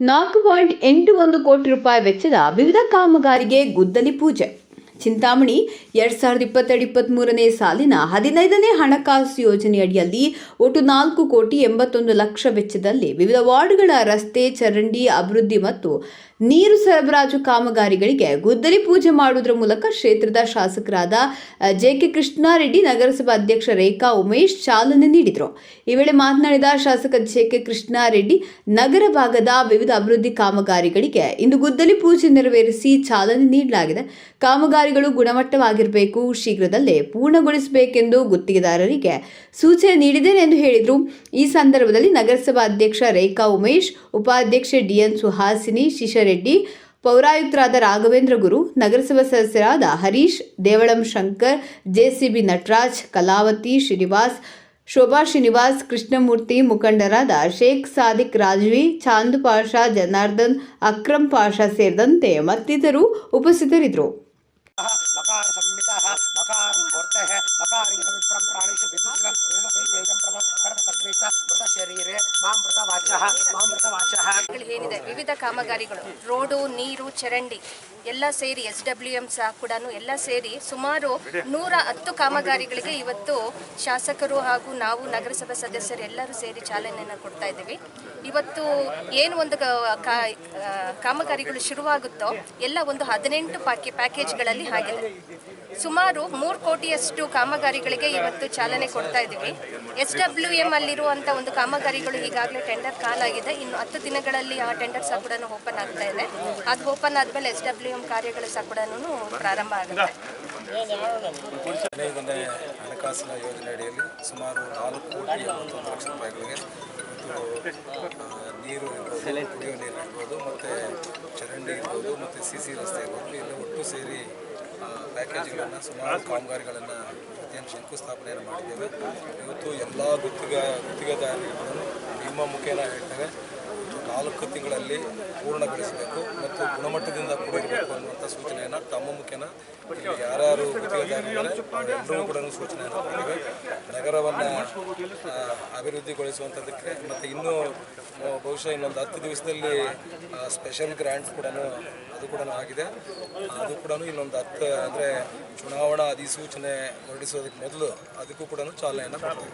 ನಾಲ್ಕು ಪಾಯಿಂಟ್ ಎಂಟು ಒಂದು ಕೋಟಿ ರೂಪಾಯಿ ವೆಚ್ಚದ ವಿವಿಧ ಕಾಮಗಾರಿಗೆ ಗುದ್ದಲಿ ಪೂಜೆ. ಚಿಂತಾಮಣಿ ಎರಡ್ ಸಾವಿರದ ಇಪ್ಪತ್ತೆರಡು ಇಪ್ಪತ್ತ್ಮೂರನೇ ಸಾಲಿನ ಹದಿನೈದನೇ ಹಣಕಾಸು ಯೋಜನೆಯಡಿಯಲ್ಲಿ ಒಟ್ಟು ನಾಲ್ಕು ಕೋಟಿ ಎಂಬತ್ತೊಂದು ಲಕ್ಷ ವೆಚ್ಚದಲ್ಲಿ ವಿವಿಧ ವಾರ್ಡ್ಗಳ ರಸ್ತೆ, ಚರಂಡಿ, ಅಭಿವೃದ್ಧಿ ಮತ್ತು ನೀರು ಸರಬರಾಜು ಕಾಮಗಾರಿಗಳಿಗೆ ಗುದ್ದಲಿ ಪೂಜೆ ಮಾಡುವುದರ ಮೂಲಕ ಕ್ಷೇತ್ರದ ಶಾಸಕರಾದ ಜೆ ಕೆ ಕೃಷ್ಣಾರೆಡ್ಡಿ ನಗರಸಭಾ ಅಧ್ಯಕ್ಷ ರೇಖಾ ಉಮೇಶ್ ಚಾಲನೆ ನೀಡಿದರು. ಈ ವೇಳೆ ಮಾತನಾಡಿದ ಶಾಸಕ ಜೆ ಕೆ ಕೃಷ್ಣಾರೆಡ್ಡಿ, ನಗರ ಭಾಗದ ವಿವಿಧ ಅಭಿವೃದ್ಧಿ ಕಾಮಗಾರಿಗಳಿಗೆ ಇಂದು ಗುದ್ದಲಿ ಪೂಜೆ ನೆರವೇರಿಸಿ ಚಾಲನೆ ನೀಡಲಾಗಿದೆ. ಕಾಮಗಾರಿಗಳು ಗುಣಮಟ್ಟವಾಗಿರಬೇಕು, ಶೀಘ್ರದಲ್ಲೇ ಪೂರ್ಣಗೊಳಿಸಬೇಕೆಂದು ಗುತ್ತಿಗೆದಾರರಿಗೆ ಸೂಚನೆ ನೀಡಿದ್ದೇನೆ ಎಂದು ಹೇಳಿದರು. ಈ ಸಂದರ್ಭದಲ್ಲಿ ನಗರಸಭಾ ಅಧ್ಯಕ್ಷ ರೇಖಾ ಉಮೇಶ್, ಉಪಾಧ್ಯಕ್ಷೆ ಡಿಎನ್ ಸುಹಾಸಿನಿ, ಶಿಶರೆಡ್ಡಿ, ಪೌರಾಯುಕ್ತರಾದ ರಾಘವೇಂದ್ರ ಗುರು, ನಗರಸಭಾ ಸದಸ್ಯರಾದ ಹರೀಶ್, ದೇವಳಂ ಶಂಕರ್, ಜೆಸಿಬಿ ನಟರಾಜ್, ಕಲಾವತಿ ಶ್ರೀನಿವಾಸ್, ಶೋಭಾ ಶ್ರೀನಿವಾಸ್, ಕೃಷ್ಣಮೂರ್ತಿ ಮುಖಂಡರಾದ ಶೇಖ್ ಸಾದಿಕ್ ರಾಜ್ವಿ, ಚಾಂದ್ ಪಾಷಾ, ಜನಾರ್ದನ್, ಅಕ್ರಮ್ ಪಾಷಾ ಸೇರಿದಂತೆ ಮತ್ತಿತರರು ಉಪಸ್ಥಿತರಿದ್ದರು. ಏನಿದೆ, ವಿವಿಧ ಕಾಮಗಾರಿಗಳು, ರೋಡು, ನೀರು, ಚರಂಡಿ ಎಲ್ಲ ಸೇರಿ ಎಸ್ ಡಬ್ಲ್ಯೂ ಎಂ ಸಹ ಕೂಡ ಎಲ್ಲ ಸೇರಿ ಸುಮಾರು ನೂರ ಹತ್ತು ಕಾಮಗಾರಿಗಳಿಗೆ ಇವತ್ತು ಶಾಸಕರು ಹಾಗೂ ನಾವು ನಗರಸಭಾ ಸದಸ್ಯರು ಎಲ್ಲರೂ ಸೇರಿ ಚಾಲನೆಯನ್ನು ಕೊಡ್ತಾ ಇದ್ದೀವಿ. ಇವತ್ತು ಏನು ಒಂದು ಕಾಮಗಾರಿಗಳು ಶುರುವಾಗುತ್ತೋ ಎಲ್ಲ ಒಂದು ಹದಿನೆಂಟು ಪ್ಯಾಕೆ ಪ್ಯಾಕೇಜ್ಗಳಲ್ಲಿ ಆಗಿದೆ ಸುಮಾರು ಮೂರು ಕೋಟಿಯಷ್ಟು ಕಾಮಗಾರಿಗಳಿಗೆ ಇವತ್ತು ಚಾಲನೆ ಕೊಡ್ತಾ ಇದ್ದೀವಿ. ಎಸ್ ಡಬ್ಲ್ಯೂ ಎಂ ಅಲ್ಲಿರುವಂಥ ಒಂದು ಕಾಮಗಾರಿಗಳು ಈಗಾಗಲೇ ಟೆಂಡರ್ ಕಾಲಾಗಿದೆ. ಇನ್ನು ಹತ್ತು ದಿನಗಳಲ್ಲಿ ಟೆಂಡರ್ ಸಹ ಕೂಡ ಓಪನ್ ಆಗ್ತಾ ಇದೆ. ಅದು ಓಪನ್ ಆದಮೇಲೆ ಎಸ್ ಡಬ್ಲ್ಯೂ ಎಂ ಕಾರ್ಯಗಳು ಸಹ ಕೂಡ ಪ್ರಾರಂಭ ಆಗುತ್ತೆ. ಹಣಕಾಸಿನ ಯೋಜನೆ ಅಡಿಯಲ್ಲಿ ಸುಮಾರು ನಾಲ್ಕು ಕೋಟಿ ಎಂಬತ್ತೊಂದು ಲಕ್ಷ ರೂಪಾಯಿಗಳಿಗೆ ನೀರು ಇರ್ಬೋದು ನೀರು ಇರ್ಬೋದು, ಮತ್ತು ಚರಂಡಿ ಇರ್ಬೋದು, ಮತ್ತು ಸಿ ಸಿ ರಸ್ತೆ ಇರ್ಬೋದು. ಇಲ್ಲಿ ಒಟ್ಟು ಸೇರಿ ಪ್ಯಾಕೇಜ್ಗಳನ್ನು ಸುಮಾರು ಕಾಮಗಾರಿಗಳನ್ನು ಪ್ರತಿಯೊಂದು ಶಂಕುಸ್ಥಾಪನೆಯನ್ನು ಮಾಡಿದ್ದೇವೆ. ಇವತ್ತು ಎಲ್ಲ ಗುತ್ತಿಗೆ ಗುತ್ತಿಗೆದಾರರುಗಳನ್ನು ನಿಮ್ಮ ಮುಖೇನ ಹೇಳ್ತೇವೆ. ನಾಲ್ಕು ತಿಂಗಳಲ್ಲಿ ಪೂರ್ಣಗೊಳಿಸಬೇಕು ಮತ್ತು ಗುಣಮಟ್ಟದಿಂದ ಕೂಡಿರಬೇಕು ಅನ್ನುವಂಥ ಸೂಚನೆಯನ್ನು ತಮ್ಮ ಮುಖೇನ ಯಾರ್ಯಾರು ಅವರೆಲ್ಲರೂ ಕೂಡ ಸೂಚನೆಯನ್ನು ಕೊಟ್ಟಿವೆ. ನಗರವನ್ನು ಅಭಿವೃದ್ಧಿಗೊಳಿಸುವಂಥದ್ದಕ್ಕೆ ಮತ್ತು ಇನ್ನೂ ಬಹುಶಃ ಇನ್ನೊಂದು ಹತ್ತು ದಿವಸದಲ್ಲಿ ಸ್ಪೆಷಲ್ ಗ್ರ್ಯಾಂಟ್ ಕೂಡ ಅದು ಕೂಡ ಆಗಿದೆ. ಅದು ಕೂಡ ಇನ್ನೊಂದು ಹತ್ತು, ಅಂದರೆ ಚುನಾವಣಾ ಅಧಿಸೂಚನೆ ಹೊರಡಿಸೋದಕ್ಕೆ ಮೊದಲು ಅದಕ್ಕೂ ಕೂಡ ಚಾಲನೆಯನ್ನು ಕೊಡ್ತೀವಿ